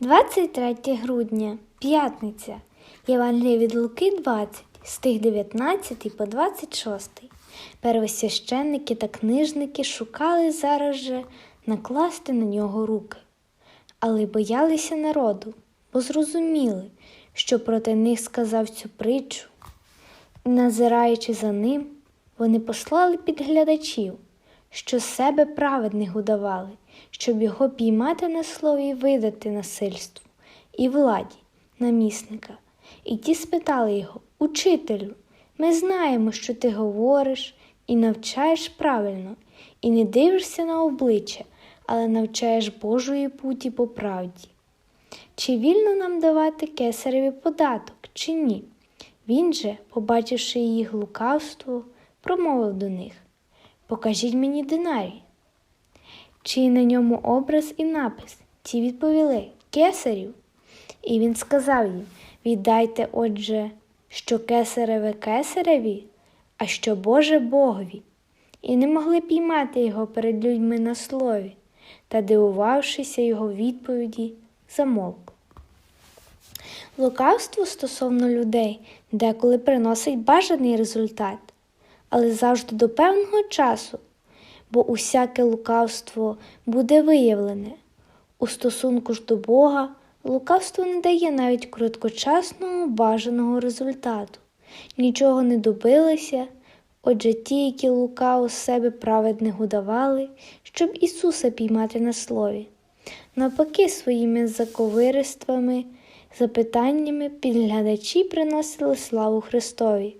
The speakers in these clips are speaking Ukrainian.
23 грудня, п'ятниця. Євангелія від Луки 20, стих 19 по 26. Первосвященники та книжники шукали зараз же накласти на нього руки, але боялися народу, бо зрозуміли, що проти них сказав цю притчу. Назираючи за ним, вони послали підглядачів, що себе праведних удавали, щоб його піймати на слові і видати насильству і владі, намісника. І ті спитали його, Учителю, ми знаємо, що ти говориш і навчаєш правильно, і не дивишся на обличчя, але навчаєш Божої путі по правді. Чи вільно нам давати кесареві податок, чи ні? Він же, побачивши їх лукавство, промовив до них Покажіть мені динарій. Чи на ньому образ і напис? Ті відповіли Кесарів. І він сказав їм Віддайте, отже, що кесареве кесареві, а що Боже Богові. І не могли піймати його перед людьми на слові, та, дивувавшися його відповіді, замовкли. Лукавство стосовно людей деколи приносить бажаний результат, але завжди до певного часу, бо усяке лукавство буде виявлене. У стосунку ж до Бога лукавство не дає навіть короткочасного бажаного результату, нічого не добилися. Отже, ті, які лукаво з себе праведних удавали, щоб Ісуса піймати на слові. Навпаки, своїми заковириствами, запитаннями підглядачі приносили славу Христові,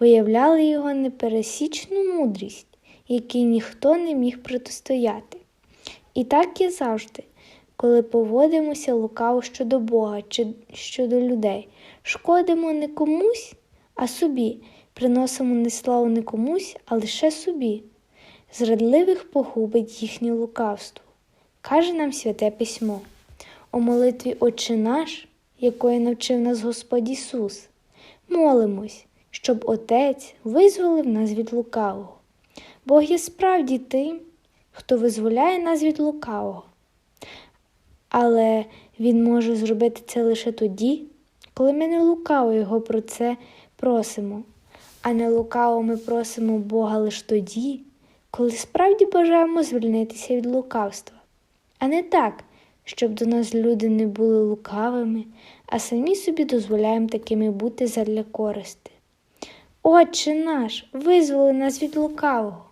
виявляли його непересічну мудрість, якій ніхто не міг протистояти. І так є завжди, коли поводимося лукаво щодо Бога чи щодо людей, шкодимо не комусь, а собі, приносимо не славу не комусь, а лише собі. Зрадливих погубить їхнє лукавство, каже нам Святе Письмо. У молитві Отче наш, якої навчив нас Господь Ісус, молимось, щоб Отець визволив нас від лукавого. Бог є справді тим, хто визволяє нас від лукавого. Але Він може зробити це лише тоді, коли ми не лукаво Його про це просимо, а не лукаво ми просимо Бога лише тоді, коли справді бажаємо звільнитися від лукавства, а не так, щоб до нас люди не були лукавими, а самі собі дозволяємо такими бути задля користи. Отче наш, визволи нас від лукавого.